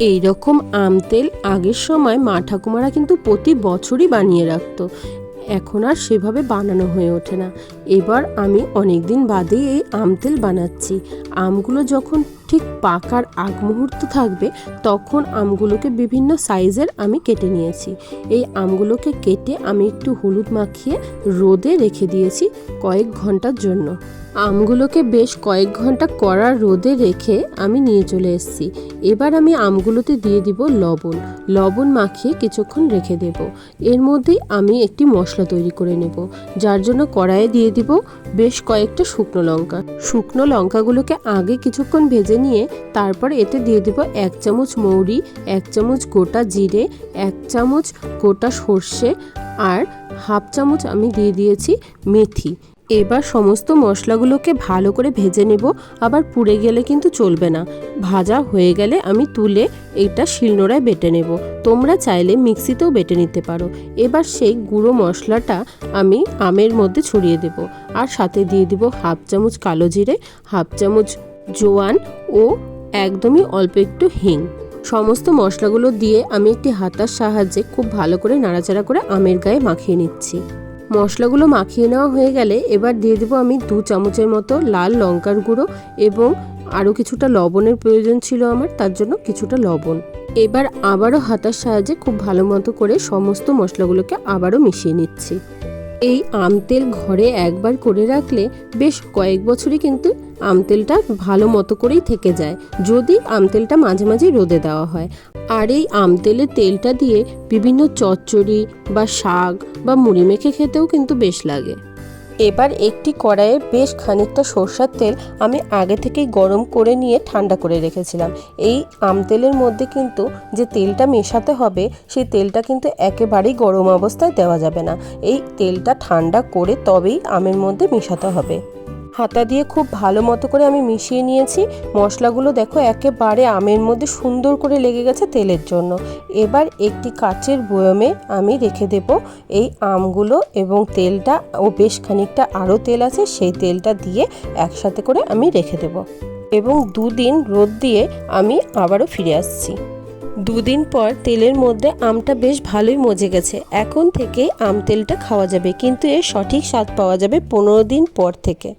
এই রকম আম তেল আগের সময় মা ঠাকুমারা কিন্তু প্রতি বছরই বানিয়ে রাখতো। এখন আর সেভাবে বানানো হয়ে ওঠে না। এবার আমি অনেক দিন বাদেই এই আম তেল বানাচ্ছি। আমগুলো যখন ঠিক পাকার আগ মুহূর্ত থাকবে, তখন আমগুলোকে বিভিন্ন সাইজের আমি কেটে নিয়েছি। এই আমগুলোকে কেটে আমি একটু হলুদ মাখিয়ে রোদে রেখে দিয়েছি কয়েক ঘণ্টার জন্য। আমগুলোকে বেশ কয়েক ঘণ্টা কড়া রোদে রেখে আমি নিয়ে চলে এসেছি। এবার আমি আমগুলোতে দিয়ে দিব লবণ। লবণ মাখিয়ে কিছুক্ষণ রেখে দেব। এর মধ্যেই আমি একটি মশলা তৈরি করে নেব, যার জন্য কড়াইয়ে দিয়ে দিব বেশ কয়েকটা শুকনো লঙ্কা। শুকনো লঙ্কাগুলোকে আগে কিছুক্ষণ ভেজে নিয়ে তারপর এতে দিয়ে দিব এক চামচ মৌরি, এক চামচ গোটা জিরে, এক চামচ গোটা সর্ষে আর হাফ চামচ আমি দিয়ে দিয়েছি মেথি। এবার সমস্ত মশলাগুলোকে ভালো করে ভেজে নেব, আবার পুড়ে গেলে কিন্তু চলবে না। ভাজা হয়ে গেলে আমি তুলে এটা শিলনোড়ায় বেটে নেব। তোমরা চাইলে মিক্সিতেও বেটে নিতে পারো। এবার সেই গুঁড়ো মশলাটা আমি আমের মধ্যে ছড়িয়ে দেব। আর সাথে দিয়ে দিব হাফ চামচ কালো জিরে, হাফ চামচ জোয়ান ও একদমই অল্প একটু হিং। সমস্ত মশলাগুলো দিয়ে আমি একটি হাতার সাহায্যে খুব ভালো করে নাড়াচাড়া করে আমের গায়ে মাখিয়ে নিচ্ছি। মশলাগুলো মাখিয়ে নেওয়া হয়ে গেলে এবার দিয়ে দেবো আমি দু চামচের মতো লাল লঙ্কার গুঁড়ো এবং আরও কিছুটা লবণের প্রয়োজন ছিল আমার, তার জন্য কিছুটা লবণ। এবার আবারও হাতার সাহায্যে খুব ভালো মতো করে সমস্ত মশলাগুলোকে আবারও মিশিয়ে নিচ্ছি। এই আম তেল ঘরে একবার করে রাখলে বেশ কয়েক বছরই কিন্তু আম তেলটা ভালো মতো করেই থেকে যায়, যদি আম তেলটা মাঝে মাঝে রোদে দেওয়া হয়। আর এই আম তেলের তেলটা দিয়ে বিভিন্ন চচ্চড়ি বা শাক বা মুড়ি মেখে খেতেও কিন্তু বেশ লাগে। এবার একটি কড়াইয়ে বেশ খানিকটা সর্ষার তেল আমি আগে থেকেই গরম করে নিয়ে ঠান্ডা করে রেখেছিলাম। এই আম তেলের মধ্যে কিন্তু যে তেলটা মেশাতে হবে, সেই তেলটা কিন্তু একেবারেই গরম অবস্থায় দেওয়া যাবে না। এই তেলটা ঠান্ডা করে তবেই আমের মধ্যে মেশাতে হবে। হাতা দিয়ে খুব ভালো মতো করে আমি মিশিয়ে নিয়েছি। মশলাগুলো দেখো একেবারে আমের মধ্যে সুন্দর করে লেগে গেছে তেলের জন্য। এবার একটি কাচের বয়মে আমি রেখে দেব এই আমগুলো এবং তেলটা, ও বেশ খানিকটা আরও তেল আছে সেই তেলটা দিয়ে একসাথে করে আমি রেখে দেব। এবং দুদিন রোদ দিয়ে আমি আবারও ফিরে আসছি। দুদিন পর তেলের মধ্যে আমটা বেশ ভালোই মজে গেছে। এখন থেকে আম তেলটা খাওয়া যাবে, কিন্তু এর সঠিক স্বাদ পাওয়া যাবে পনেরো দিন পর থেকে।